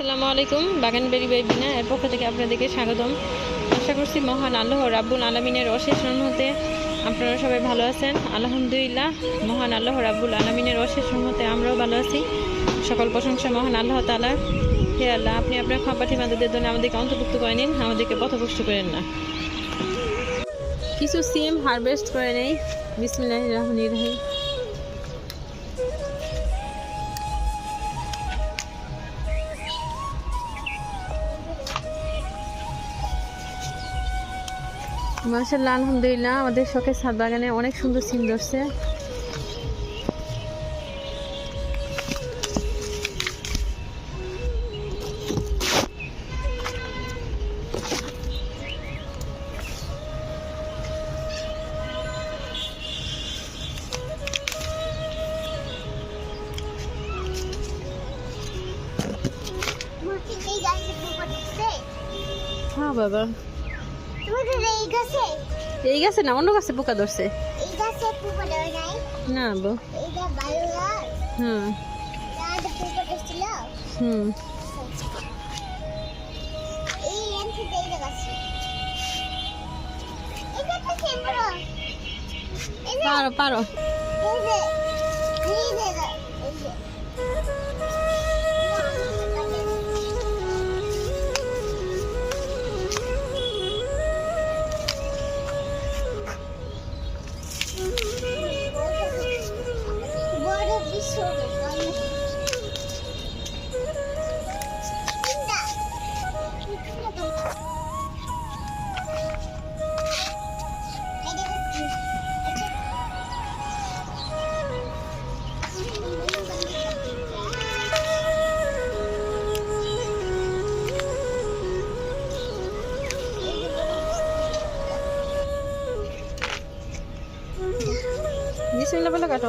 আসসালামু আলাইকুম বাগানবাড়ি বেবিনা এর পক্ষ থেকে আপনাদেরকে স্বাগতম। আশা করছি মহান আল্লাহ রাব্বুল আলমিনের অশেষ রহমতে আপনারা সবাই ভালো আছেন। আলহামদুলিল্লাহ, মহান আল্লাহ রাব্বুল আলমিনের অশেষ রহমতে আমরাও ভালো আছি। সকল প্রশংসা মহান আল্লাহ তালা হে আল্লাহ, আপনি আপনার খাপাটি মাদাদের জন্য আমাদেরকে অন্তর্ভুক্ত করে নিন, আমাদেরকে পথভ্রষ্ট করেন না। কিছু সিম হারভেস্ট করে নেই। বিসমিল্লাহ রহমান রহিম। মার্শাল্লাহ আলহামদুলিল্লাহ আমাদের শখের ছাদ বাগানে অনেক সুন্দর সিম ধরছে। হ্যাঁ বাবা। এই গাছে? না অন্য গাছে পোকা ধরছে। না বো। হুম। হুম। পারো পারো। বড় বিশ্ব বিসমিল্লাহ বলে কাটো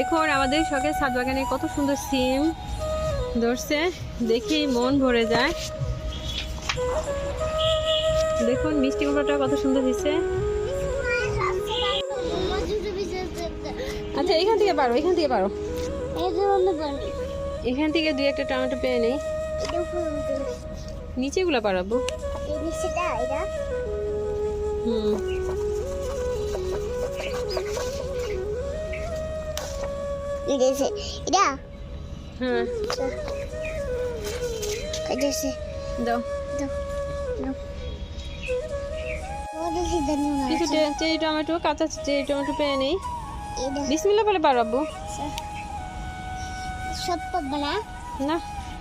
দেখুন আমাদের শখের ছাদ বাগানে কত সুন্দর সিম ধরছে। দেখেই মন ভরে যায়। দেখুন মিষ্টি কুমড়োটা কত সুন্দর হয়েছে। আচ্ছা এখান থেকে পারো এখান থেকে পারো। এখান থেকে দুই একটা টমেটো পেয়ে নেই। নিচেগুলো পারাবো হুম। এটা হ্যাঁ কাজেছে দাও কিছু টে- চেরি টমেটো কাঁচা চেরি টমেটো পেয়ে নেই বিসমিল্লা বলে পারাবো সব পাবো না না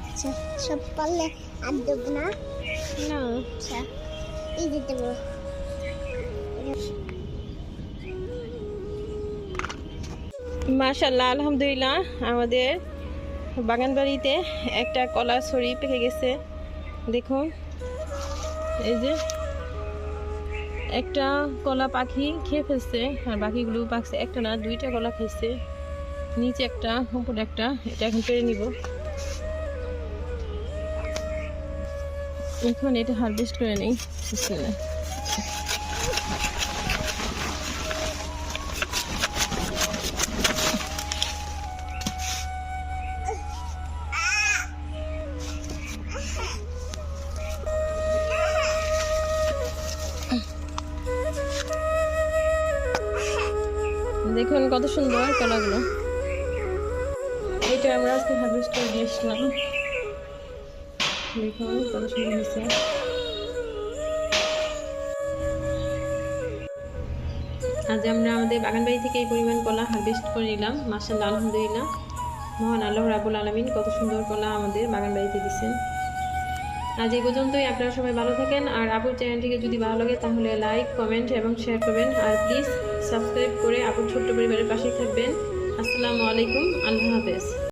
আচ্ছা, সব পারলে আর দেবো না না আচ্ছা এই যে মাশাল্লাহ আলহামদুলিল্লাহ। আমাদের বাগান বাড়িতে একটা কলা ছড়ি পেকে গেছে। দেখুন, এই যে একটা কলা পাখি খেয়ে ফেলছে, আর বাকিগুলো পাকছে একটা না, দুইটা কলা খেয়েছে নিচে একটা, উপরে একটা, এটা এখন পেরে নিব। এখন এটা হারভেস্ট করে নিই। দেখুন কত সুন্দর কলাগুলো এটা আমরা আজকে হারভেস্ট করে দিয়েছিলাম দেখুন কত সুন্দর হয়েছে। আজ আমরা আমাদের বাগান বাড়ি থেকে এই পরিমাণ কলা হারভেস্ট করে নিলাম। মাসাল্লাহ আলহামদুলিল্লাহ। মহান আল্লাহ রাবুল আলমিন কত সুন্দর কলা আমাদের বাগান বাড়িতে দিচ্ছেন আজ এই পর্যন্তই। আপনারা সবাই ভালো থাকেন। আর আপুর চ্যানেলটিকে যদি ভালো লাগে, তাহলে লাইক কমেন্ট এবং শেয়ার করবেন। আর প্লিজ সাবস্ক্রাইব করে আপুর ছোট্ট পরিবারের পাশে থাকবেন। আসসালামু আলাইকুম। আল্লাহ হাফেজ।